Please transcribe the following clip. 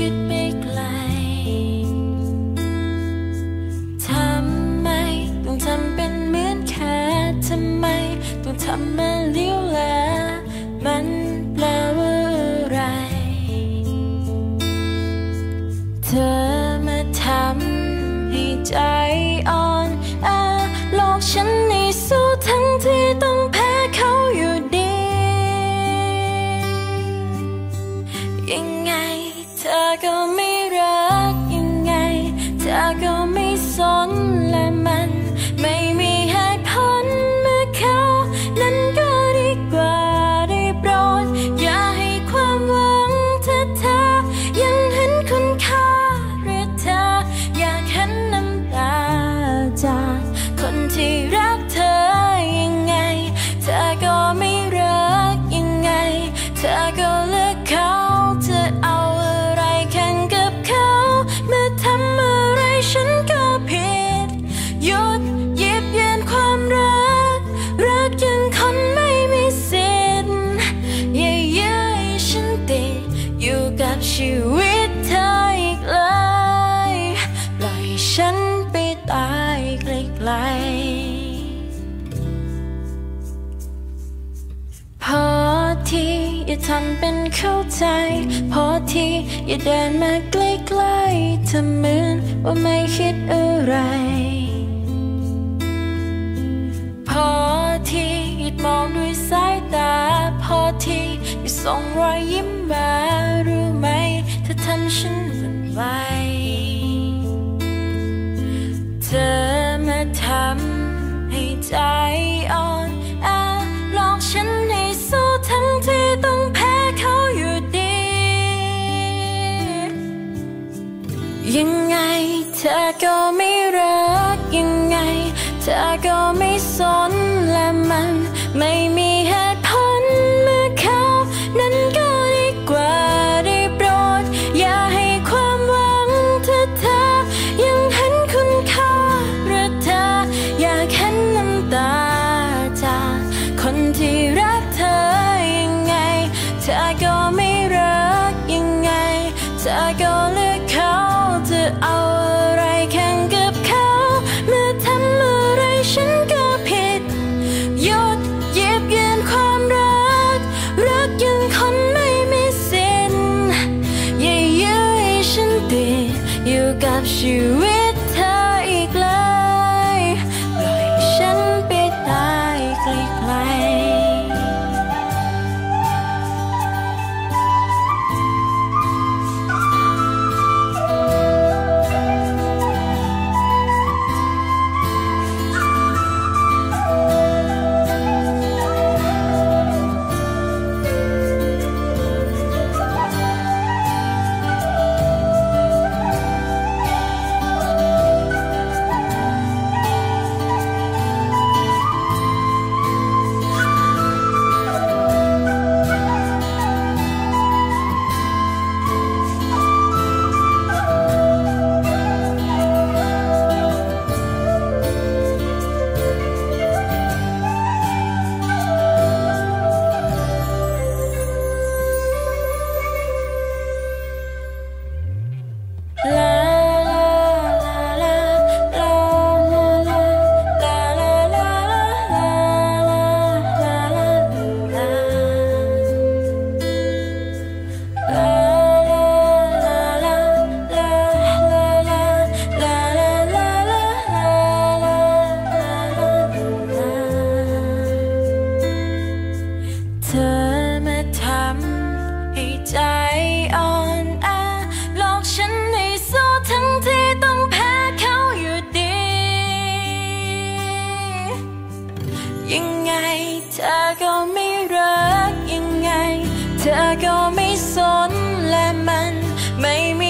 should make life อย่าทำเป็นเข้าใจ พอทีอย่าเดินมาใกล้ๆทำเหมือนว่าไม่คิดอะไร พอทีหยุดมองด้วยสายตา พอทีอย่าส่งรอยยิ้มมารู้ไหมเธอทำฉันหวั่นไหว ยังไงเธอก็ไม่รักยังไง เธอก็ไม่สนและมันไม่มีเหตุผลเมื่อเขานั้นก็ดีกว่าได้โปรด อย่าให้ความหวังเธอเธอยังเห็นคุณค่าหรือเธออยากเห็นน้ำตาจากคนที่รักเธอยังไง เธอก็ไม่รักยังไง เธอก็ เอาอะไรแข่งกับเขาเมื่อทำอะไรฉันก็ผิดหยุดหยิบยืนความรัก รักยังคนไม่มีสิ้นอย่ายื้อให้ฉันติดอยู่กับชีวิต ไม่สนและมันไม่มี